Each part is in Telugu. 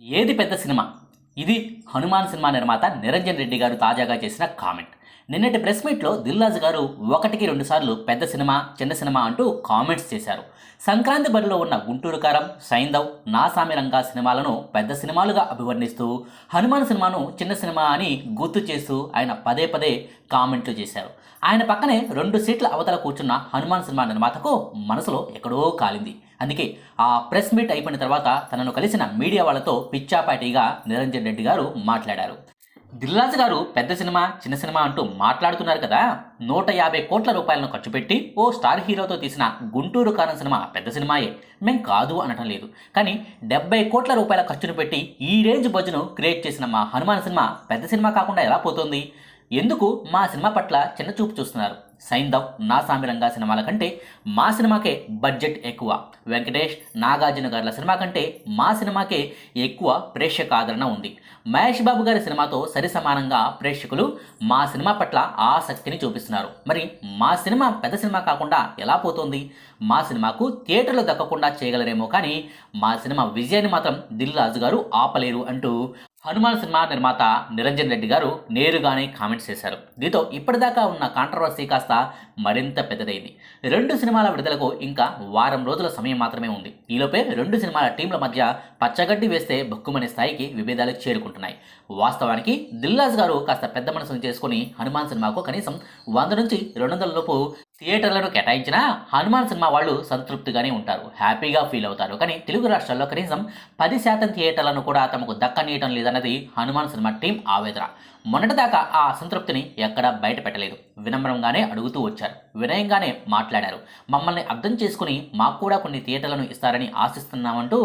ఏది పెద్ద సినిమా? ఇది హనుమాన్ సినిమా నిర్మాత నిరంజన్ రెడ్డి గారు తాజాగా చేసిన కామెంట్. నిన్నటి ప్రెస్ మీట్లో దిల్రాజు గారు ఒకటికి రెండుసార్లు పెద్ద సినిమా చిన్న సినిమా అంటూ కామెంట్స్ చేశారు. సంక్రాంతి బరిలో ఉన్న గుంటూరు కారం సైందవ్ నాసామి రంగా సినిమాలను పెద్ద సినిమాలుగా అభివర్ణిస్తూ హనుమాన్ సినిమాను చిన్న సినిమా అని గుర్తు చేస్తూ ఆయన పదే పదే కామెంట్లు చేశారు. ఆయన పక్కనే రెండు సీట్ల అవతల కూర్చున్న హనుమాన్ సినిమా నిర్మాతకు మనసులో ఎక్కడో కాలింది. అందుకే ఆ ప్రెస్ మీట్ అయిపోయిన తర్వాత తనను కలిసిన మీడియా వాళ్ళతో పిచ్చాపాటిగా నిరంజన్ రెడ్డి గారు మాట్లాడారు. దిల్రాజు గారు పెద్ద సినిమా చిన్న సినిమా అంటూ మాట్లాడుతున్నారు కదా. నూట యాభై కోట్ల రూపాయలను ఖర్చు పెట్టి ఓ స్టార్ హీరోతో తీసిన గుంటూరు కారం సినిమా పెద్ద సినిమాయే. మేం కాదు అనటం లేదు. కానీ డెబ్బై కోట్ల రూపాయల ఖర్చును పెట్టి ఈ రేంజ్ బజ్ను క్రియేట్ చేసిన మా హనుమాన్ సినిమా పెద్ద సినిమా కాకుండా ఎలా పోతుంది? ఎందుకు మా సినిమా పట్ల చిన్న చూపు చూస్తున్నారు? సైందవ్ నా సామిరంగా సినిమాల కంటే మా సినిమాకే బడ్జెట్ ఎక్కువ. వెంకటేష్ నాగార్జున గారుల సినిమా కంటే మా సినిమాకే ఎక్కువ ప్రేక్షక ఆదరణ ఉంది. మహేష్ బాబు గారి సినిమాతో సరి సమానంగా ప్రేక్షకులు మా సినిమా పట్ల ఆసక్తిని చూపిస్తున్నారు. మరి మా సినిమా పెద్ద సినిమా కాకుండా ఎలా పోతుంది? మా సినిమాకు థియేటర్లు దక్కకుండా చేయగలరేమో కానీ మా సినిమా విజయాన్ని మాత్రం దిల్ రాజు గారు ఆపలేరు అంటూ హనుమాన్ సినిమా నిర్మాత నిరంజన్ రెడ్డి గారు నేరుగానే కామెంట్స్ చేశారు. దీంతో ఇప్పటిదాకా ఉన్న కాంట్రవర్సీ కాస్త మరింత పెద్దదైంది. రెండు సినిమాల విడుదలకు ఇంకా వారం రోజుల సమయం మాత్రమే ఉంది. ఈలోపే రెండు సినిమాల టీంల మధ్య పచ్చగడ్డి వేస్తే బొక్కుమనే స్థాయికి విభేదాలు చేరుకుంటున్నాయి. వాస్తవానికి దిల్లాజ్ గారు కాస్త పెద్ద మనసును చేసుకుని హనుమాన్ సినిమాకు కనీసం వంద నుంచి రెండు వందల లోపు థియేటర్లను కేటాయించినా హనుమాన్ సినిమా వాళ్ళు సంతృప్తిగానే ఉంటారు హ్యాపీగా ఫీల్ అవుతారు. కానీ తెలుగు రాష్ట్రాల్లో కనీసం పది శాతం థియేటర్లను కూడా తమకు దక్కనీయటం లేదన్నది హనుమాన్ సినిమా టీం ఆవేదన. మొన్నటిదాకా ఆ అసంతృప్తిని ఎక్కడా బయట పెట్టలేదు వినమ్రంగానే అడుగుతూ వచ్చారు. వినయంగానే మాట్లాడారు. మమ్మల్ని అర్థం చేసుకుని మాకు కూడా కొన్ని థియేటర్లను ఇస్తారని ఆశిస్తున్నామంటూ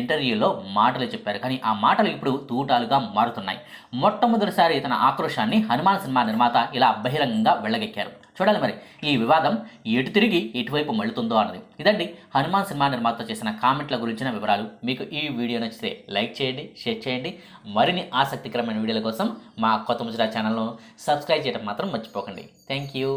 ఇంటర్వ్యూలో మాటలు చెప్పారు. కానీ ఆ మాటలు ఇప్పుడు తూటాలుగా మారుతున్నాయి. మొట్టమొదటిసారి తన ఆక్రోశాన్ని హనుమాన్ సినిమా నిర్మాత ఇలా బహిరంగంగా వెళ్ళగెక్కారు చూడాలి మరి ఈ వివాదం ఎటు తిరిగి ఎటువైపు మళ్ళుతుందో అన్నది. ఇదండి హనుమాన్ సినిమా నిర్మాత చేసిన కామెంట్ల గురించిన వివరాలు. మీకు ఈ వీడియో నచ్చితే లైక్ చేయండి షేర్ చేయండి. మరిన్ని ఆసక్తికరమైన వీడియోల కోసం మా కొత్త ముజరా ఛానల్ను సబ్స్క్రైబ్ చేయడం మాత్రం మర్చిపోకండి. Thank you.